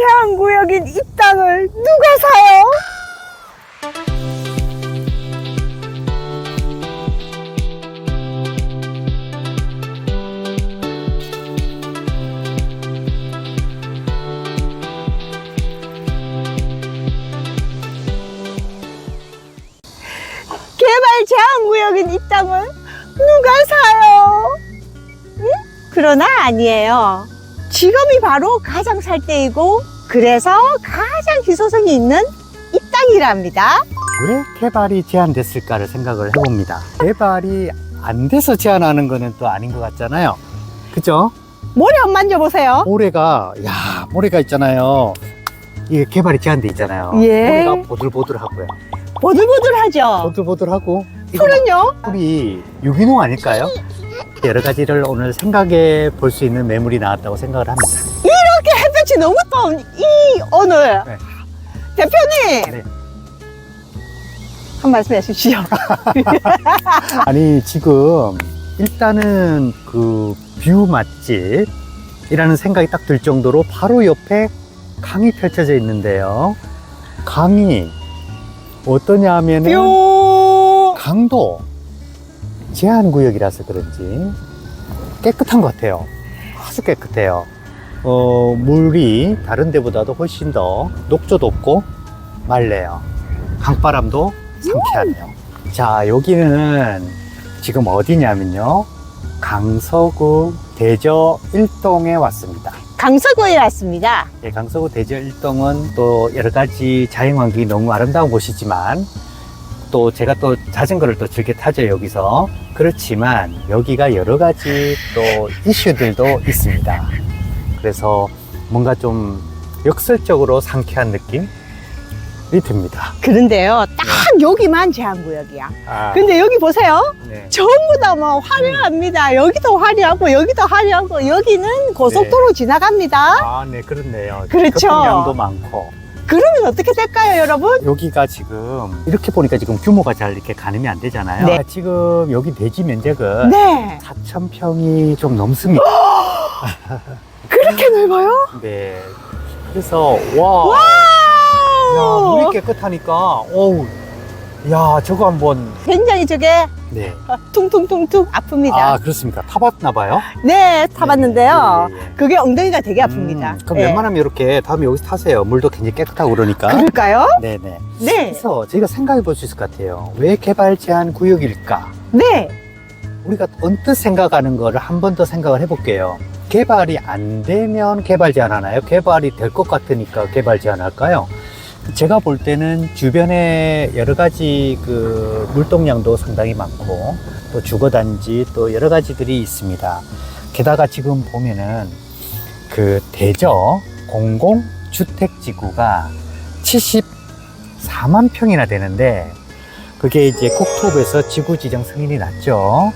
제한구역인 이 땅을 누가 사요? 개발 제한구역인 이 땅을 누가 사요? 응? 그러나 아니에요. 지금이 바로 가장 살 때이고 그래서 가장 희소성이 있는 이 땅이랍니다. 왜 개발이 제한됐을까를 생각을 해봅니다. 개발이 안 돼서 제한하는 거는 또 아닌 것 같잖아요. 그죠? 모래 한번 만져보세요. 모래가, 야, 모래가 있잖아요. 이게 개발이 제한돼 있잖아요. 예. 모래가 보들보들하고요. 보들보들하죠. 보들보들하고. 이거 풀은요? 풀이 유기농 아닐까요? 여러 가지를 오늘 생각해 볼 수 있는 매물이 나왔다고 생각을 합니다. 이렇게 햇볕이 너무 더운 이 오늘 네. 대표님 네. 한 말씀 해주시죠. 아니 지금 일단은 그 뷰 맛집이라는 생각이 딱 들 정도로 바로 옆에 강이 펼쳐져 있는데요. 강이 어떠냐 하면은 뿅. 강도 제한 구역이라서 그런지 깨끗한 것 같아요. 아주 깨끗해요. 어, 물이 다른 데보다도 훨씬 더 녹조도 없고 맑네요. 강바람도 상쾌하네요. 자, 여기는 지금 어디냐면요. 강서구 대저 1동에 왔습니다. 강서구에 왔습니다. 예, 강서구 대저 1동은 또 여러 가지 자연환경이 너무 아름다운 곳이지만 또 제가 또 자전거를 또 즐겨 타죠 여기서 그렇지만 여기가 여러 가지 또 이슈들도 있습니다 그래서 뭔가 좀 역설적으로 상쾌한 느낌이 듭니다 그런데요, 딱 여기만 제한구역이야. 아, 근데 여기 보세요. 네. 전부 다 뭐 화려합니다. 여기도 화려하고 여기도 화려하고 여기는 고속도로 지나갑니다. 아, 네, 그렇네요. 그렇죠. 교통량도 많고. 그러면 어떻게 될까요, 여러분? 여기가 지금, 이렇게 보니까 지금 규모가 잘 이렇게 가늠이 안 되잖아요. 네. 지금 여기 대지 면적은 네. 4,000평이 좀 넘습니다. 그렇게 넓어요? 네. 그래서, 와. 와우! 야, 물이 깨끗하니까, 어우. 야, 저거 한번. 굉장히 저게 네. 퉁퉁퉁퉁 아픕니다. 아, 그렇습니까? 타봤나 봐요? 네, 타봤는데요. 예, 예, 예. 그게 엉덩이가 되게 아픕니다. 음, 그럼 네. 웬만하면 이렇게 다음에 여기서 타세요. 물도 굉장히 깨끗하고 그러니까. 그럴까요? 네네. 네. 그래서 저희가 생각해 볼 수 있을 것 같아요. 왜 개발 제한 구역일까? 네. 우리가 언뜻 생각하는 거를 한 번 더 생각을 해볼게요. 개발이 안 되면 개발 제한하나요? 개발이 될 것 같으니까 개발 제한할까요? 제가 볼 때는 주변에 여러 가지 그 물동량도 상당히 많고 또 주거단지 또 여러 가지들이 있습니다. 게다가 지금 보면은 그 대저 공공주택지구가 74만 평이나 되는데 그게 이제 국토부에서 지구 지정 승인이 났죠.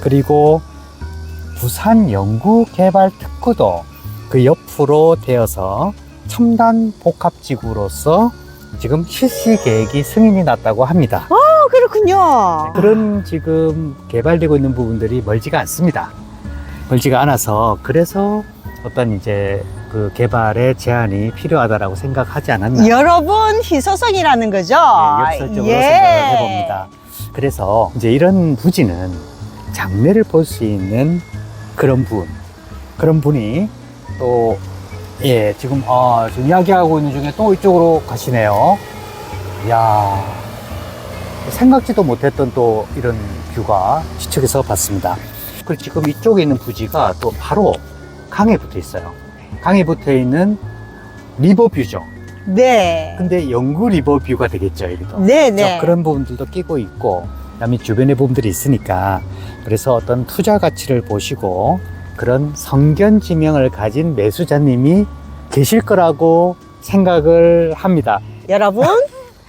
그리고 부산 연구개발 특구도 그 옆으로 되어서 첨단 복합지구로서 지금 실시 계획이 승인이 났다고 합니다. 어, 그렇군요. 그런 지금 개발되고 있는 부분들이 멀지가 않습니다. 멀지가 않아서 그래서 어떤 이제 그 개발의 제한이 필요하다라고 생각하지 않았나. 여러분, 희소성이라는 거죠? 예, 역설적으로 예. 생각을 해봅니다. 그래서 이제 이런 부지는 장래를 볼 수 있는 그런 분, 그런 분이 또, 예, 지금, 아, 지금 이야기하고 있는 중에 또 이쪽으로 가시네요. 이야, 생각지도 못했던 또 이런 뷰가 지척에서 봤습니다. 그리고 지금 이쪽에 있는 부지가 또 바로 강에 붙어 있어요. 강에 붙어 있는 리버뷰죠. 네. 근데 영구 리버뷰가 되겠죠, 여기도. 네, 네. 그런 부분들도 끼고 있고, 그다음에 주변에 부분들이 있으니까, 그래서 어떤 투자 가치를 보시고, 그런 성견 지명을 가진 매수자님이 계실 거라고 생각을 합니다. 여러분,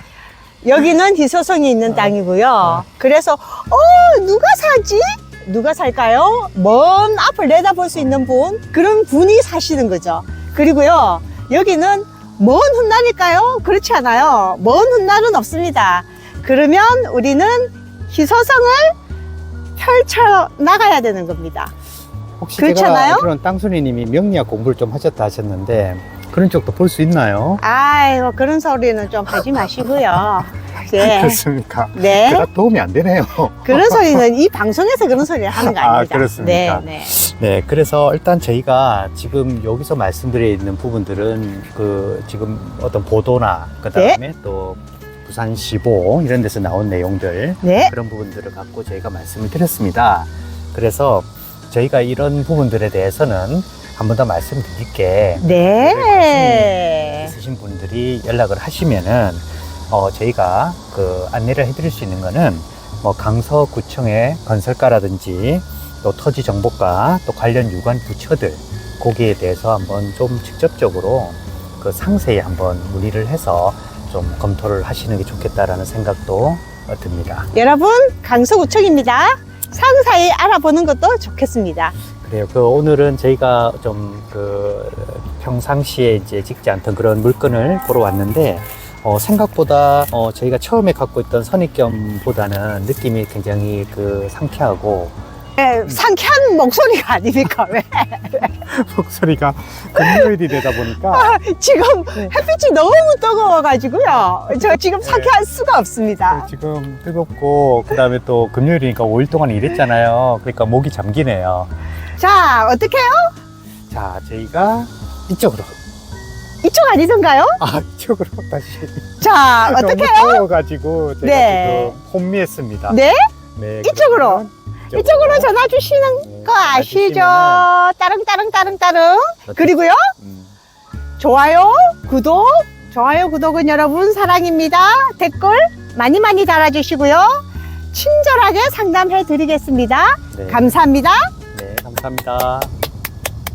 여기는 희소성이 어. 있는 땅이고요. 그래서, 어, 누가 사지? 누가 살까요? 먼 앞을 내다볼 수 있는 분, 그런 분이 사시는 거죠. 그리고요, 여기는 먼 훗날일까요? 그렇지 않아요. 먼 훗날은 없습니다. 그러면 우리는 희소성을 펼쳐 나가야 되는 겁니다. 혹시 그렇잖아요? 제가 그런 땅순이님이 명리학 공부를 좀 하셨다 하셨는데, 그런 쪽도 볼 수 있나요? 아이고 그런 소리는 좀 하지 마시고요. 네. 그렇습니까? 네. 그닥 도움이 안 되네요. 그런 소리는 이 방송에서 그런 소리를 하는 거 아, 아닙니다. 그렇습니까? 네, 네. 네, 그래서 일단 저희가 지금 여기서 말씀드려 있는 부분들은 그 지금 어떤 보도나 그 다음에 또 부산시보 이런 데서 나온 내용들 네. 그런 부분들을 갖고 저희가 말씀을 드렸습니다. 그래서 저희가 이런 부분들에 대해서는 한 번 더 말씀드릴게 네. 있으신 분들이 연락을 하시면은 어, 저희가 그 안내를 해드릴 수 있는 거는 뭐 강서구청의 건설가라든지 또 토지 정보과 또 관련 유관 부처들 거기에 대해서 한번 좀 직접적으로 그 상세히 한번 문의를 해서 좀 검토를 하시는 게 좋겠다라는 생각도 어, 듭니다. 여러분 강서구청입니다. 상사히 알아보는 것도 좋겠습니다. 그래요. 그 오늘은 저희가 좀 그 평상시에 이제 찍지 않던 그런 물건을 보러 왔는데 어, 생각보다 어, 저희가 처음에 갖고 있던 선입견보다는 느낌이 굉장히 그 상쾌하고 네, 상쾌한 목소리가 아닙니까? 왜? 목소리가 금요일이 되다 보니까 지금 네. 햇빛이 너무 뜨거워가지고요. 저 지금 상쾌할 수가 없습니다. 지금 뜨겁고 그 다음에 또 금요일이니까 5일 동안 일했잖아요. 그러니까 목이 잠기네요. 자, 어떻게 해요? 자, 저희가 이쪽으로 이쪽 아니던가요? 아 이쪽으로 다시 자, 어떻게 해요? 너무 더워가지고 제가 네. 지금 혼미했습니다. 네? 네, 이쪽으로? 그러면 이쪽으로 전화 주시는 네, 거 아시죠? 따릉 따릉 따릉 따릉. 그리고요, 음, 좋아요, 구독, 좋아요, 구독은 여러분 사랑입니다. 댓글 많이 많이 달아주시고요. 친절하게 상담해 드리겠습니다. 네, 감사합니다. 네, 감사합니다.